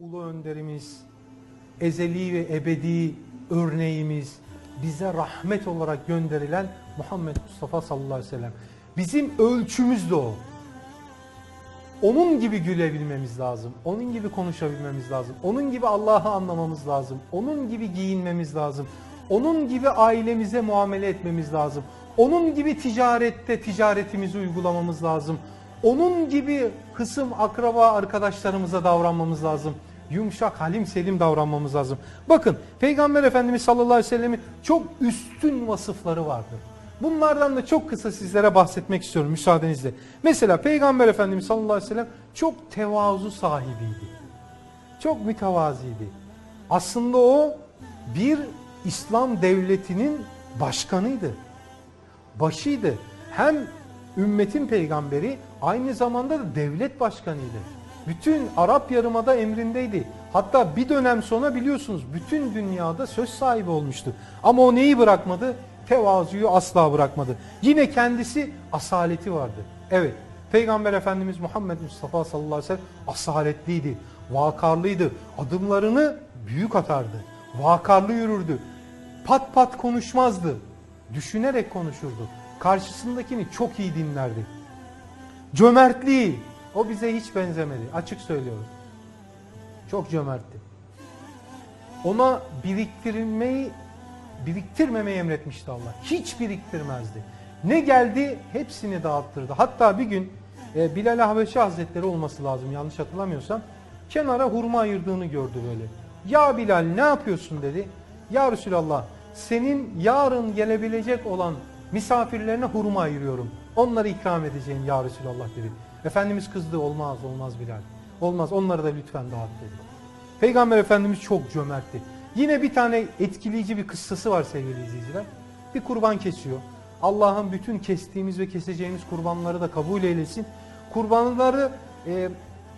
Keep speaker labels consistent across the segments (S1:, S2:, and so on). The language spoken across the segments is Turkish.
S1: ulu önderimiz, ezeli ve ebedi örneğimiz, bize rahmet olarak gönderilen Muhammed Mustafa sallallahu aleyhi ve sellem. Bizim ölçümüz de o. Onun gibi gülebilmemiz lazım. Onun gibi konuşabilmemiz lazım. Onun gibi Allah'ı anlamamız lazım. Onun gibi giyinmemiz lazım. Onun gibi ailemize muamele etmemiz lazım. Onun gibi ticarette ticaretimizi uygulamamız lazım. Onun gibi kısım akraba arkadaşlarımıza davranmamız lazım. Yumuşak, halim, selim davranmamız lazım. Bakın Peygamber Efendimiz sallallahu aleyhi ve sellemin çok üstün vasıfları vardır. Bunlardan da çok kısa sizlere bahsetmek istiyorum müsaadenizle. Mesela Peygamber Efendimiz sallallahu aleyhi ve sellem çok tevazu sahibiydi. Çok mütevaziydi. Aslında o bir İslam devletinin başkanıydı. Başıydı. Hem ümmetin peygamberi aynı zamanda da devlet başkanıydı. Bütün Arap Yarımada emrindeydi. Hatta bir dönem sonra biliyorsunuz bütün dünyada söz sahibi olmuştu. Ama o neyi bırakmadı? Tevazuyu asla bırakmadı. Yine kendisi asaleti vardı. Evet, Peygamber Efendimiz Muhammed Mustafa sallallahu aleyhi ve sellem asaletliydi, vakarlıydı. Adımlarını büyük atardı, vakarlı yürürdü. Pat pat konuşmazdı, düşünerek konuşurdu. Karşısındakini çok iyi dinlerdi. Cömertliği, o bize hiç benzemedi. Açık söylüyorum. Çok cömertti. Ona biriktirmeyi, biriktirmemeyi emretmişti Allah. Hiç biriktirmezdi. Ne geldi hepsini dağıttırdı. Hatta bir gün e, Bilal Habeşi Hazretleri olması lazım yanlış hatırlamıyorsam. Kenara hurma ayırdığını gördü böyle. Ya Bilal ne yapıyorsun dedi. Ya Resulallah senin yarın gelebilecek olan misafirlerine hurma ayırıyorum. Onları ikram edeceğim ya Resulallah dedi. Efendimiz kızdı olmaz olmaz Bilal. Olmaz onları da lütfen dağıt dedi. Peygamber Efendimiz çok cömertti. Yine bir tane etkileyici bir kıssası var sevgili izleyiciler. Bir kurban kesiyor. Allah'ın bütün kestiğimiz ve keseceğimiz kurbanları da kabul eylesin. Kurbanları e,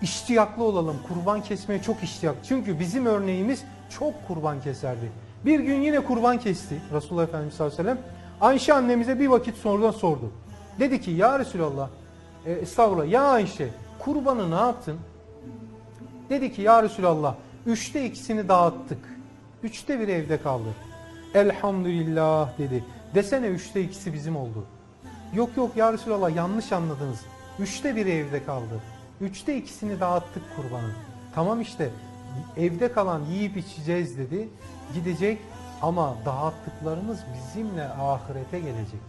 S1: iştiyaklı olalım. Kurban kesmeye çok iştiyak. Çünkü bizim örneğimiz çok kurban keserdi. Bir gün yine kurban kesti Resulullah Efendimiz sallallahu aleyhi ve sellem. Ayşe annemize bir vakit sonra sordu. Dedi ki ya Resulallah, e, estağfurullah ya Ayşe kurbanı ne yaptın? Dedi ki ya Resulallah üçte ikisini dağıttık. Üçte bir evde kaldı. Elhamdülillah dedi. Desene üçte ikisi bizim oldu. Yok yok ya Resulallah yanlış anladınız. Üçte bir evde kaldı. Üçte ikisini dağıttık kurbanın. Tamam işte evde kalan yiyip içeceğiz dedi. Gidecek ama dağıttıklarımız bizimle ahirete gelecek.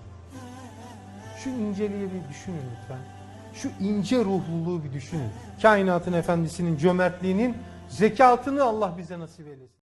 S1: Şu inceliği bir düşünün lütfen. Şu ince ruhluluğu bir düşünün. Kainatın efendisinin cömertliğinin zekatını Allah bize nasip eylesin.